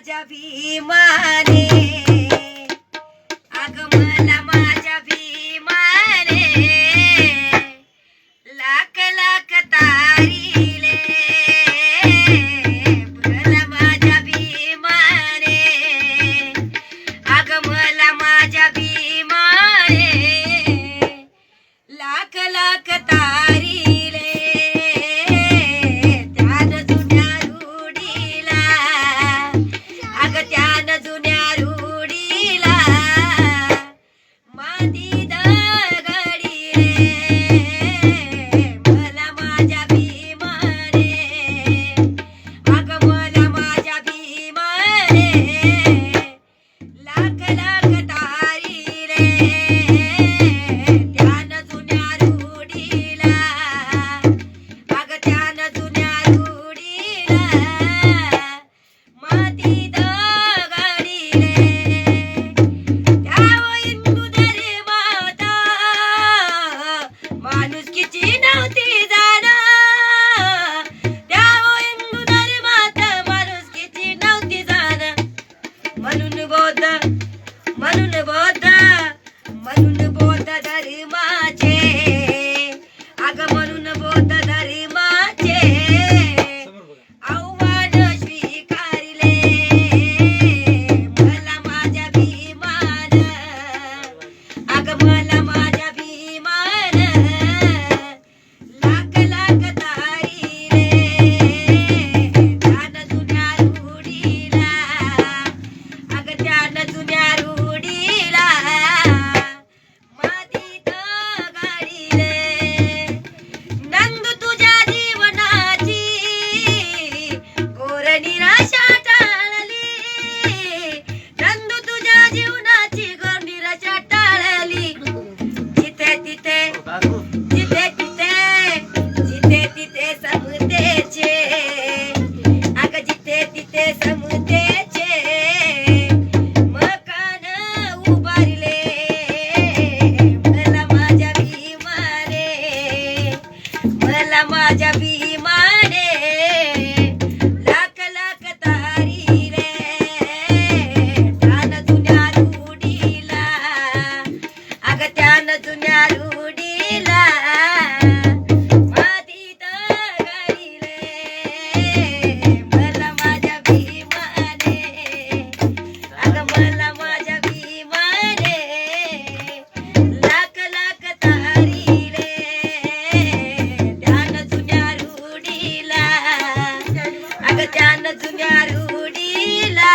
माझ्या भीमाने. अग माझ्या भीमाने. लाख लाख तारीले. मला माझ्या भीमाने. अग माझ्या भीमाने. लाख लाख तारी Nadi day. जुन्या रूढीला